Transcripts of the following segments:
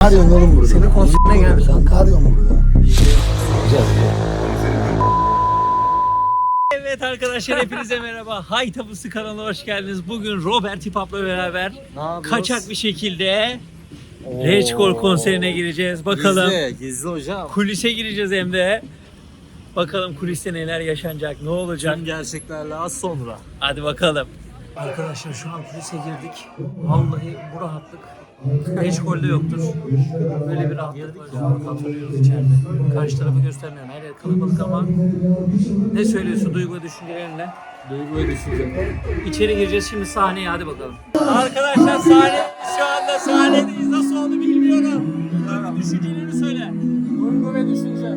arıyorsun oğlum burada? Senin konserine geldik Sen ne arıyorsun burada? Evet arkadaşlar hepinize merhaba. Hay Tapusu kanalına hoş geldiniz. Bugün Robert Hipap'la beraber kaçak bir şekilde Reçkol konserine gireceğiz. Bakalım Gizli, gizli hocam. kulise gireceğiz hem de. Bakalım kuliste neler yaşanacak, ne olacak. Tüm gerçeklerle az sonra. Hadi bakalım. Arkadaşlar şu an kulise girdik. Vallahi bu rahatlık Reçkol'de yoktur. Böyle bir rahatlık var. Oturuyoruz içeride. Karşı tarafı göstermiyorum. Her yer kalabalık ama ne söylüyorsun duygu ve düşüncelerinle? Duygu ve düşünce. İçeri gireceğiz şimdi sahneye hadi bakalım. Arkadaşlar sahne şu anda sahnedeyiz. Nasıl oldu bilmiyorum. Düşüncelerini söyle. Duygu ve düşünce.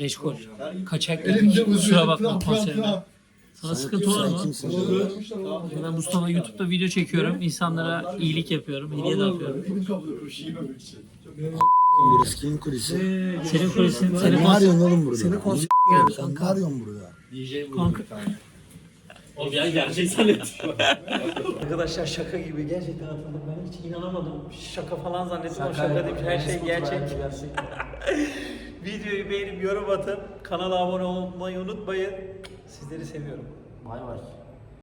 Reçkol. Kaçak girdik. Kusura bakma konserine. Sana sıkıntı olur mu? Ben Mustafa YouTube'da video çekiyorum. İnsanlara iyilik yapıyorum. Hediye dağıtıyorum. Burası kimin kulisi? Senin kulisin, senin Ne konser. arıyorsun oğlum burada? Senin konser Sen ne arıyorsun burada? Kanka. O bir an gerçek zannettim. Arkadaşlar şaka gibi gerçekten atıldım. Ben hiç inanamadım. Şaka falan zannettim ama şaka değil. Her şey gerçek. Videoyu beğenip yorum atın. Kanala abone olmayı unutmayın. Sizleri seviyorum. Bay bay.